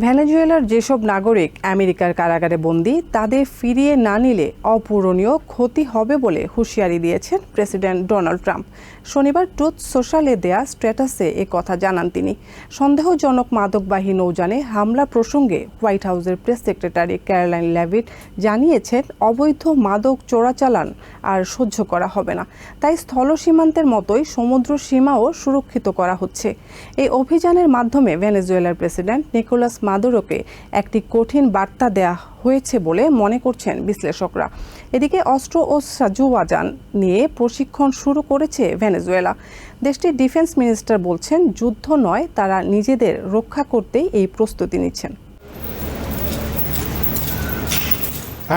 ভেনেজুয়েলার যেসব নাগরিক আমেরিকার কারাগারে বন্দী, তাদের ফিরিয়ে না নিলে অপূরণীয় ক্ষতি হবে বলে হুঁশিয়ারি দিয়েছেন প্রেসিডেন্ট ডোনাল্ড ট্রাম্প। শনিবার ট্রুথ সোশ্যালে দেয়া স্ট্যাটাসে এ কথা জানান তিনি। সন্দেহজনক মাদকবাহী নৌযানে হামলা প্রসঙ্গে হোয়াইট হাউসের প্রেস সেক্রেটারি ক্যারোলাইন ল্যাভিট জানিয়েছেন, অবৈধ মাদক চোরাচালান আর সহ্য করা হবে না। তাই স্থল সীমান্তের মতোই সমুদ্র সীমাও সুরক্ষিত করা হচ্ছে। এই অভিযানের মাধ্যমে ভেনেজুয়েলার প্রেসিডেন্ট নিকোলাস মাদুরোকে একটি কঠিন বার্তা দেয়া হয়েছে বলে মনে করছেন বিশ্লেষকরা। এদিকে অস্ত্র ও সাজুয়াজান নিয়ে প্রশিক্ষণ শুরু করেছে ভেনেজুয়েলা। দেশটির ডিফেন্স মিনিস্টার বলছেন, যুদ্ধ নয়, তারা নিজেদের রক্ষা করতেই এই প্রস্তুতি নিচ্ছেন।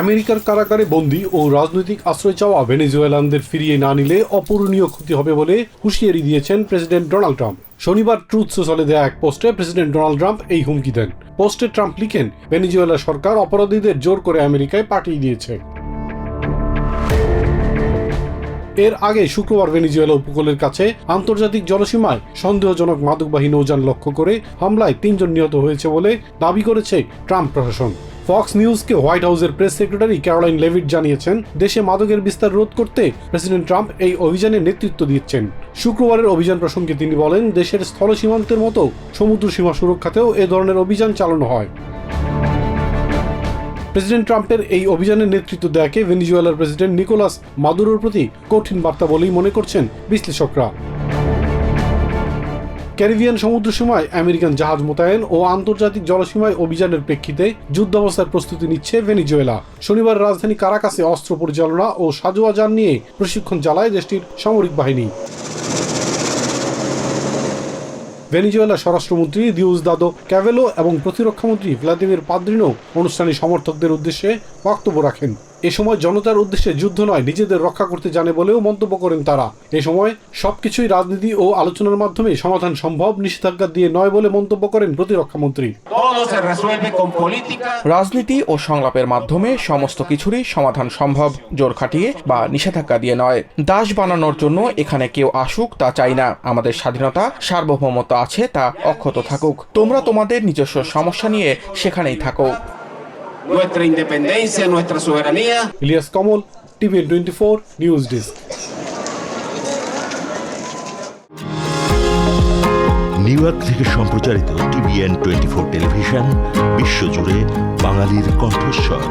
আমেরিকার কারাগারে বন্দী ও রাজনৈতিক আশ্রয় চাওয়া ভেনেজুয়েলানদের ফিরিয়ে না নিলে অপূরণীয় ক্ষতি হবে বলে হুঁশিয়ারি দিয়েছেন প্রেসিডেন্ট ডোনাল্ড ট্রাম্প। শনিবার ট্রুথ সোশ্যালে দেয়া এক পোস্টে প্রেসিডেন্ট ডোনাল্ড ট্রাম্প এই হুমকি দেন। পোস্টে ট্রাম্প লিখেন, ভেনেজুয়েলা সরকার অপরাধীদের জোর করে আমেরিকায় পাঠিয়ে দিয়েছে। এর আগে শুক্রবার ভেনেজুয়েলা উপকূলের কাছে আন্তর্জাতিক জলসীমায় সন্দেহজনক মাদকবাহী নৌযান লক্ষ্য করে হামলায় তিনজন নিহত হয়েছে বলে দাবি করেছে ট্রাম্প প্রশাসন। ফক্স নিউজকে হোয়াইট হাউসের প্রেস সেক্রেটারি ক্যারোলাইন লেভিট জানিয়েছেন, দেশে মাদকের বিস্তার রোধ করতে প্রেসিডেন্ট ট্রাম্প এই অভিযানের নেতৃত্ব দিচ্ছেন। শুক্রবারের অভিযান প্রসঙ্গে তিনি বলেন, দেশের স্থল সীমান্তের মতো সমুদ্র সীমা সুরক্ষাতেও এ ধরনের অভিযান চালানো হয়। প্রেসিডেন্ট ট্রাম্পের এই অভিযানের নেতৃত্ব দেয়াকে ভেনিজুয়েলার প্রেসিডেন্ট নিকোলাস মাদুরোর প্রতি কঠিন বার্তা বলেই মনে করছেন বিশ্লেষকরা। ক্যারিবিয়ান সমুদ্র সীমায় আমেরিকান জাহাজ মোতায়েন ও আন্তর্জাতিক জলসীমায় অভিযানের প্রেক্ষিতে যুদ্ধাবস্থার প্রস্তুতি নিচ্ছে ভেনিজুয়েলা। শনিবার রাজধানী কারাকাসে অস্ত্র পরিচালনা ও সাজোয়া যান নিয়ে প্রশিক্ষণ চালায় দেশটির সামরিক বাহিনী। ভেনিজুয়েলা স্বরাষ্ট্রমন্ত্রী দিউজ দাদো ক্যাভেলো এবং প্রতিরক্ষামন্ত্রী ভ্লাদিমির পাদ্রিনো অনুষ্ঠানে সমর্থকদের উদ্দেশ্যে বক্তব্য রাখেন। এ সময় জনতার উদ্দেশ্যে যুদ্ধ নয় নিজেদের রক্ষা করতে জানে বলেও মন্তব্য করেন তারা। এ সময় সবকিছুই রাজনীতি ও আলোচনার মাধ্যমে সমাধান সম্ভব নিষেধাজ্ঞা দিয়ে নয় বলে মন্তব্য করেন con política. রাজনীতি ও সংলাপের মাধ্যমে সমস্ত কিছুরই সমাধান সম্ভব জোর খাটিয়ে বা নিষেধাজ্ঞা দিয়ে নয়। দাস বানানোর জন্য এখানে কেউ আসুক তা চাই না। আমাদের স্বাধীনতা সার্বভৌমত্ব আছে তা অক্ষত থাকুক। তোমরা তোমাদের নিজস্ব সমস্যা নিয়ে সেখানেই থাকো। Nuestra independencia, nuestra soberanía. Elias Kamal TV twenty four news desk New York থেকে সম্প্রচারিত টিভিএন টোয়েন্টি ফোর টেলিভিশন বিশ্বজুড়ে বাঙালির কণ্ঠস্বর